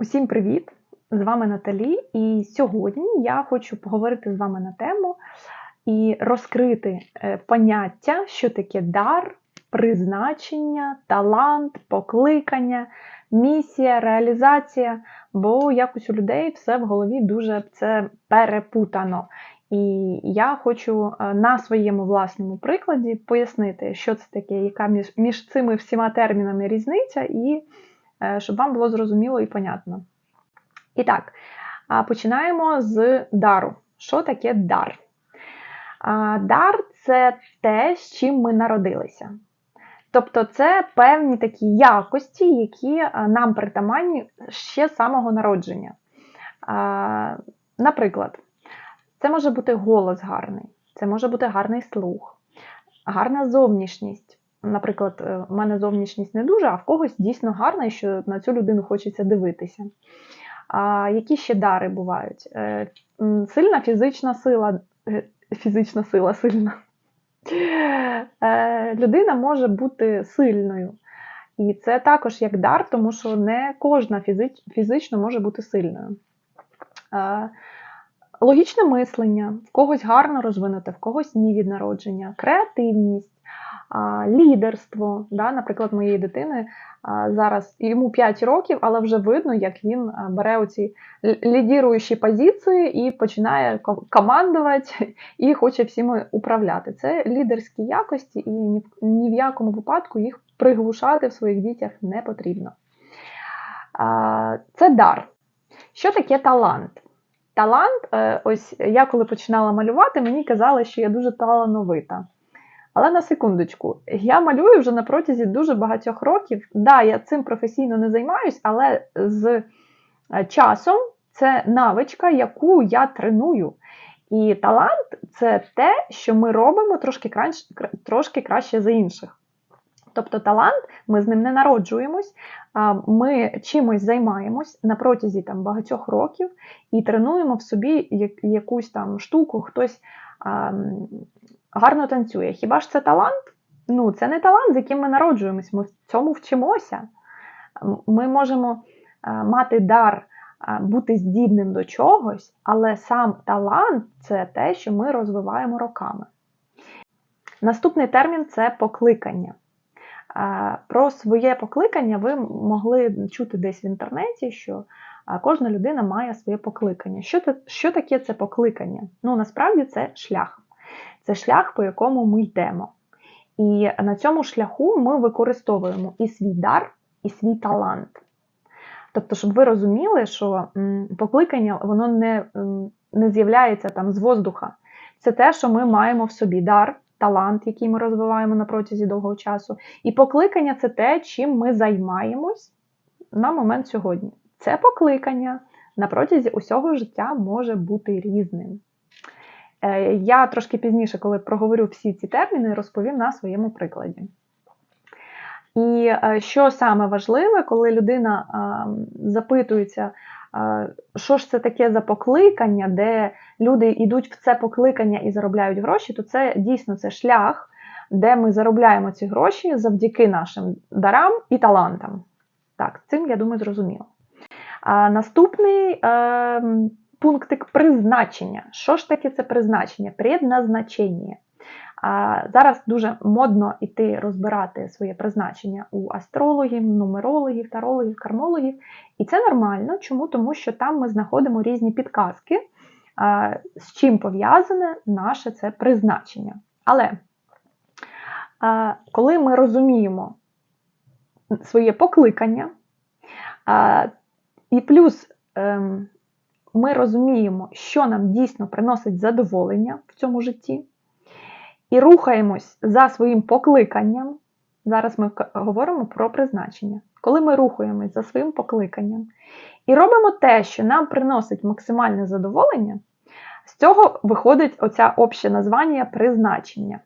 Усім привіт! З вами Наталі, і сьогодні я хочу поговорити з вами на тему і розкрити е, поняття, що таке дар, призначення, талант, покликання, місія, реалізація, бо якось у людей все в голові дуже це перепутано. І я хочу е, на своєму власному прикладі пояснити, що це таке, яка між, між цими всіма термінами різниця, і щоб вам було зрозуміло і понятно. І так, починаємо з дару. Що таке дар? Дар це те, з чим ми народилися. Тобто це певні такі якості, які нам притаманні ще з самого народження. Наприклад, це може бути голос гарний, це може бути гарний слух, гарна зовнішність. Наприклад, е, в мене зовнішність не дуже, а в когось дійсно гарна, і що на цю людину хочеться дивитися. А Які ще дари бувають? Е, сильна фізична сила, е, фізична сила сильна. Людина може бути сильною. І це також як дар, тому що не кожна фізично може бути сильною. Логічне мислення, в когось гарно розвинуте, в когось ні від народження, креативність, лідерство. Да? Наприклад, моєї дитини зараз йому 5 років, але вже видно, як він бере оці лідіруючі позиції і починає командувати і хоче всіми управляти. Це лідерські якості, і ні в якому випадку їх приглушати в своїх дітях не потрібно. Це дар. Що таке талант? Талант, е, ось я коли починала малювати, мені казали, що я дуже талановита. Але на секундочку, я малюю вже на протязі дуже багатьох років. Да, я цим професійно не займаюсь, але з е, часом це навичка, яку я треную. І талант це те, що ми робимо трошки краще, трошки краще за інших. Тобто талант, ми з ним не народжуємось, ми чимось займаємось на протязі там, багатьох років і тренуємо в собі якусь там штуку, хтось гарно танцює. Хіба ж це талант? Ну, це не талант, з яким ми народжуємось, ми в цьому вчимося. Ми можемо мати дар бути здібним до чогось, але сам талант це те, що ми розвиваємо роками. Наступний термін це покликання. Про своє покликання ви могли чути десь в інтернеті, що кожна людина має своє покликання. Що що таке це покликання? Ну, насправді це шлях. Це шлях, по якому ми йдемо. І на цьому шляху ми використовуємо і свій дар, і свій талант. Тобто, щоб ви розуміли, що покликання воно не не з'являється там з воздуха. Це те, що ми маємо в собі дар, талант, який ми розвиваємо на протязі довгого часу. І покликання це те, чим ми займаємось на момент сьогодні. Це покликання на протязі усього життя може бути різним. Е, я трошки пізніше, коли проговорю всі ці терміни, розповім на своєму прикладі. І е, що саме важливе, коли людина запитується, що ж це таке за покликання, де люди йдуть в це покликання і заробляють гроші, то це дійсно це шлях, де ми заробляємо ці гроші завдяки нашим дарам і талантам. Так, цим, я думаю, зрозуміло. А Наступний е, пунктик призначення. Що ж таке це призначення? Предназначення. А Зараз дуже модно йти розбирати своє призначення у астрологів, нумерологів, тарологів, кармологів. І це нормально. Чому? Тому що там ми знаходимо різні підказки, з чим пов'язане наше це призначення. Але коли ми розуміємо своє покликання, і плюс ем, ми розуміємо, що нам дійсно приносить задоволення в цьому житті, і рухаємось за своїм покликанням. Зараз ми говоримо про призначення. Коли ми рухаємось за своїм покликанням і робимо те, що нам приносить максимальне задоволення, з цього виходить оця обще названня призначення.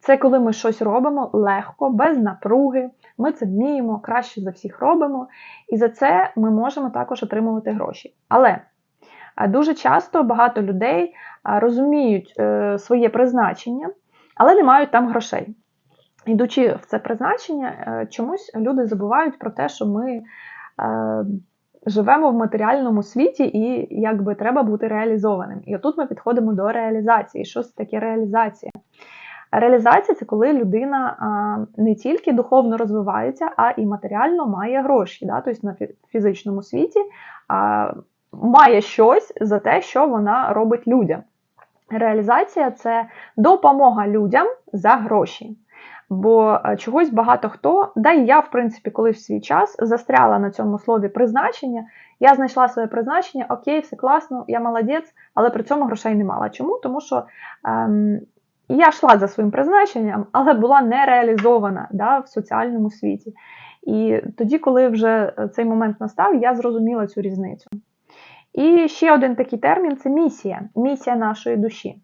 Це коли ми щось робимо легко, без напруги, ми це вміємо, краще за всіх робимо, і за це ми можемо також отримувати гроші. Але Дуже часто багато людей розуміють е, своє призначення, але не мають там грошей. Ідучи в це призначення, е, чомусь люди забувають про те, що ми е, живемо в матеріальному світі і якби треба бути реалізованим. І отут ми підходимо до реалізації. Що це таке реалізація? Реалізація це коли людина не тільки духовно розвивається, а і матеріально має гроші. Тобто на фізичному світі має щось за те, що вона робить людям. Реалізація це допомога людям за гроші. Бо е, чогось багато хто, да і я, в принципі, колись в свій час застряла на цьому слові призначення. Я знайшла своє призначення, окей, все класно, я молодець, але при цьому грошей не мала. Чому? Тому що ем, я йшла за своїм призначенням, але була не реалізована да, в соціальному світі. І тоді, коли вже цей момент настав, я зрозуміла цю різницю. І ще один такий термін це місія, місія нашої душі.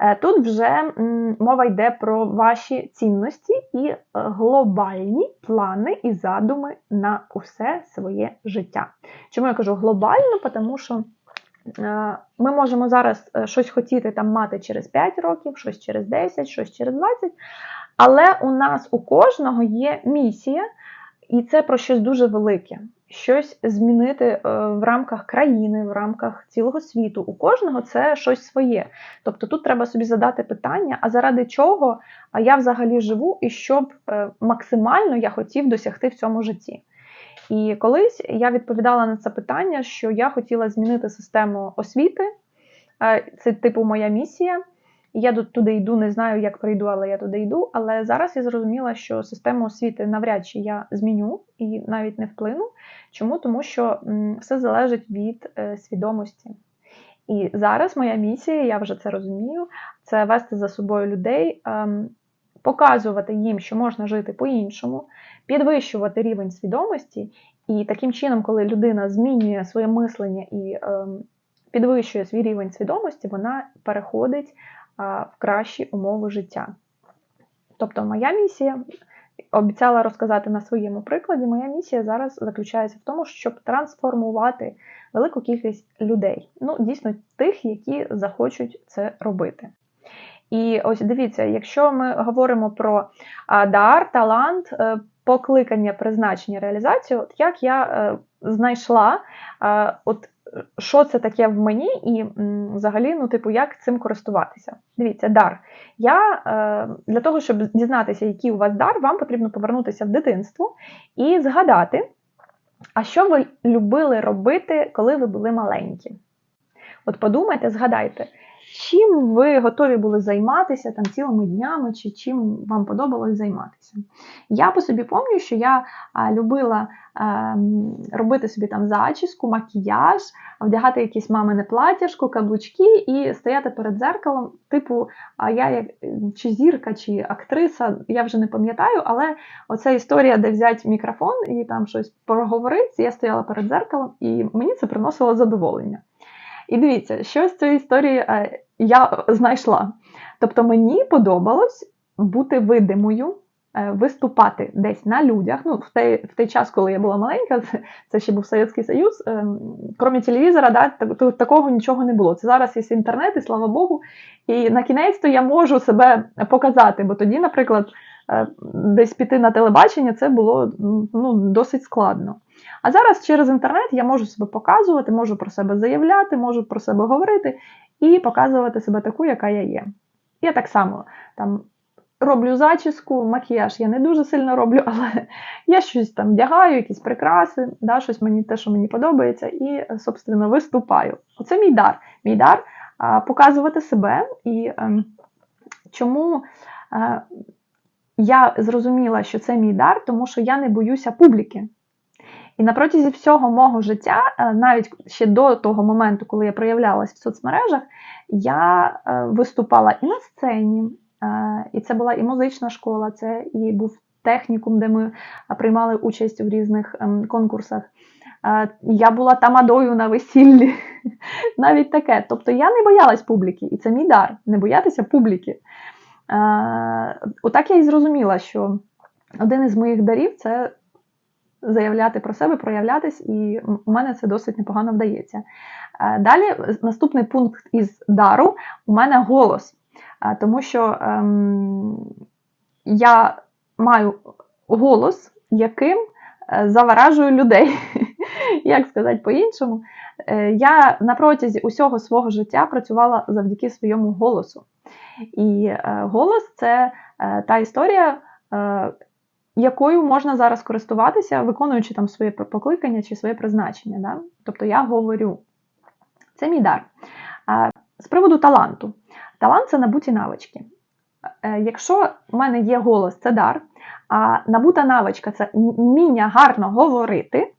Е, Тут вже мова йде про ваші цінності і е, глобальні плани і задуми на усе своє життя. Чому я кажу глобально? Тому що е, ми можемо зараз щось хотіти там мати через 5 років, щось через 10, щось через 20, але у нас у кожного є місія, і це про щось дуже велике. Щось змінити е, в рамках країни, в рамках цілого світу. У кожного це щось своє. Тобто тут треба собі задати питання, а заради чого я взагалі живу і що б е, максимально я хотів досягти в цьому житті. І колись я відповідала на це питання, що я хотіла змінити систему освіти. Е, Це типу моя місія. Я туди йду, не знаю, як прийду, але я туди йду. Але зараз я зрозуміла, що систему освіти навряд чи я зміню і навіть не вплину. Чому? Тому що все залежить від е, свідомості. І зараз моя місія, я вже це розумію, це вести за собою людей, ем, показувати їм, що можна жити по-іншому, підвищувати рівень свідомості. І таким чином, коли людина змінює своє мислення і ем, підвищує свій рівень свідомості, вона переходить в кращі умови життя. Тобто, моя місія обіцяла розказати на своєму прикладі. Моя місія зараз заключається в тому, щоб трансформувати велику кількість людей. Ну, дійсно, тих, які захочуть це робити. І ось дивіться, якщо ми говоримо про дар, талант, е, покликання, призначення, реалізацію, от як я е, знайшла, от що це таке в мені, і взагалі, ну, типу, як цим користуватися. Дивіться, дар. Я е, для того, щоб дізнатися, який у вас дар, вам потрібно повернутися в дитинство і згадати, а що ви любили робити, коли ви були маленькі. От подумайте, згадайте, чим ви готові були займатися там цілими днями, чи чим вам подобалось займатися. Я по собі пам'ятаю, що я любила а, робити собі там зачіску, макіяж, вдягати якісь мамине платяшко, каблучки і стояти перед дзеркалом. Типу, а я як чи зірка, чи актриса, я вже не пам'ятаю, але оця історія, де взяти мікрофон і там щось проговорити, я стояла перед дзеркалом, і мені це приносило задоволення. І дивіться, що з цієї історії е, я знайшла. Тобто мені подобалось бути видимою, е, виступати десь на людях. Ну, в той, в той час, коли я була маленька, це, це ще був Совєтський Союз. е, Крім телевізора, да, так- такого нічого не було. Це зараз є інтернет, і слава Богу. І на кінець то я можу себе показати, бо тоді, наприклад, десь піти на телебачення це було ну, досить складно. А зараз через інтернет я можу себе показувати, можу про себе заявляти, можу про себе говорити і показувати себе таку, яка я є. Я так само там роблю зачіску, макіяж я не дуже сильно роблю, але я щось там вдягаю, якісь прикраси, да, щось мені те, що мені подобається, і, собственно, виступаю. Оце мій дар. Мій дар а, показувати себе. І ем, чому е, я зрозуміла, що це мій дар, тому що я не боюся публіки. І на протязі всього мого життя, е, навіть ще до того моменту, коли я проявлялась в соцмережах, я е, виступала і на сцені, е, і це була і музична школа, це і був технікум, де ми приймали участь в різних ем, конкурсах. Я була тамадою на весіллі, навіть таке. Тобто я не боялась публіки, і це мій дар не боятися публіки. Отак я і зрозуміла, що один із моїх дарів це заявляти про себе, проявлятись, і у мене це досить непогано вдається. Е, Далі наступний пункт із дару у мене голос, Е, тому що ем, я маю голос, яким е, заваражую людей. як сказати по-іншому, е, я на протязі усього свого життя працювала завдяки своєму голосу. І е, голос це е, та історія, е, якою можна зараз користуватися, виконуючи там своє покликання чи своє призначення. Да? Тобто я говорю. Це мій дар. З приводу таланту. Талант це набуті навички. Е, Якщо в мене є голос, це дар, а набута навичка це вміння гарно говорити.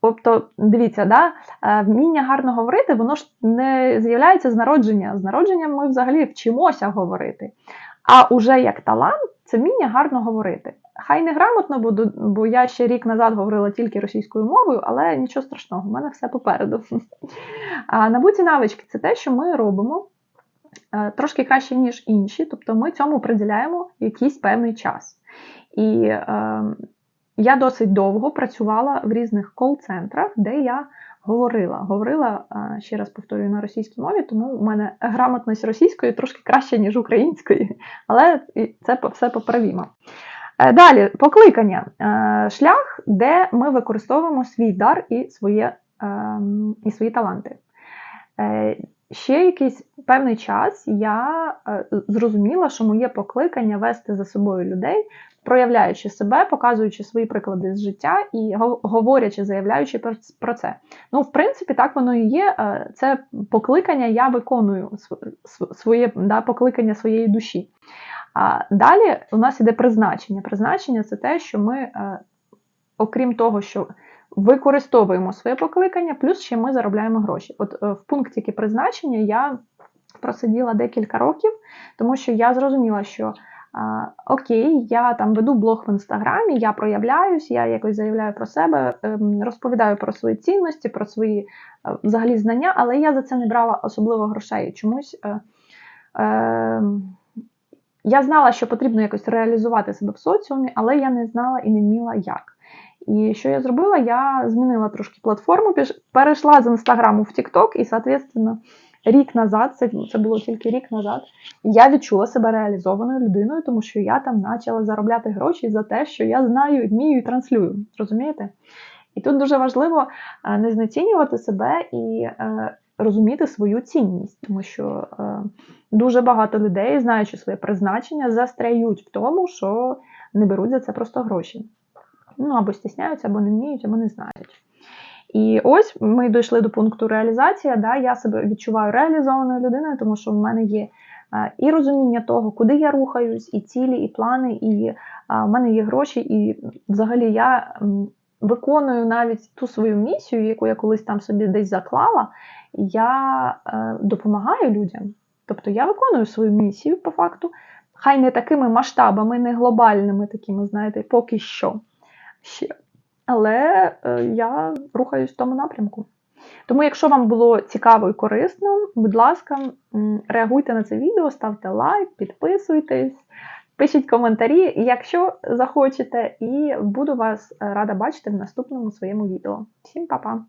Тобто, дивіться, да, е, вміння гарно говорити, воно ж не з'являється з народження. З народженням ми взагалі вчимося говорити. А уже як талант це вміння гарно говорити. Хай не грамотно буду, бо я ще рік назад говорила тільки російською мовою, але нічого страшного, в мене все попереду. А набуті навички це те, що ми робимо е, трошки краще, ніж інші, тобто ми цьому приділяємо якийсь певний час. І е, я досить довго працювала в різних кол-центрах, де я говорила. Говорила, е, ще раз повторюю, на російській мові, тому у мене грамотність російської трошки краще, ніж української, але це все поправімо. Е, Далі, покликання. Е, Шлях, де ми використовуємо свій дар і, своє, ем, і свої таланти. Е, Ще якийсь певний час я зрозуміла, що моє покликання вести за собою людей, проявляючи себе, показуючи свої приклади з життя і говорячи, заявляючи про це. Ну, в принципі, так воно і є. Це покликання я виконую своє да, покликання своєї душі. А далі у нас іде призначення. Призначення це те, що ми, е, окрім того, що використовуємо своє покликання, плюс ще ми заробляємо гроші. От е, в пункті призначення я просиділа декілька років, тому що я зрозуміла, що окей, я там веду блог в інстаграмі, я проявляюсь, я якось заявляю про себе, ем, розповідаю про свої цінності, про свої е, взагалі знання, але я за це не брала особливо грошей. Чомусь. Е, е, я знала, що потрібно якось реалізувати себе в соціумі, але я не знала і не вміла як. І що я зробила? Я змінила трошки платформу, перейшла з інстаграму в TikTok, і, соответственно, рік назад, це це було тільки рік назад, я відчула себе реалізованою людиною, тому що я там почала заробляти гроші за те, що я знаю, вмію і транслюю. Розумієте? І тут дуже важливо е, не знецінювати себе і е, розуміти свою цінність, тому що е, дуже багато людей, знаючи своє призначення, застряють в тому, що не беруть за це просто гроші. Ну, або стісняються, або не вміють, або не знають. І ось ми дійшли до пункту реалізації. Да, Я себе відчуваю реалізованою людиною, тому що в мене є е, і розуміння того, куди я рухаюсь, і цілі, і плани, і е, в мене є гроші, і взагалі я виконую навіть ту свою місію, яку я колись там собі десь заклала, я е, допомагаю людям. Тобто я виконую свою місію по факту, хай не такими масштабами, не глобальними такими, знаєте, поки що. Ще. Але е, я рухаюсь в тому напрямку. Тому, якщо вам було цікаво і корисно, будь ласка, реагуйте на це відео, ставте лайк, підписуйтесь. Пишіть коментарі, якщо захочете, і буду вас рада бачити в наступному своєму відео. Всім па-па!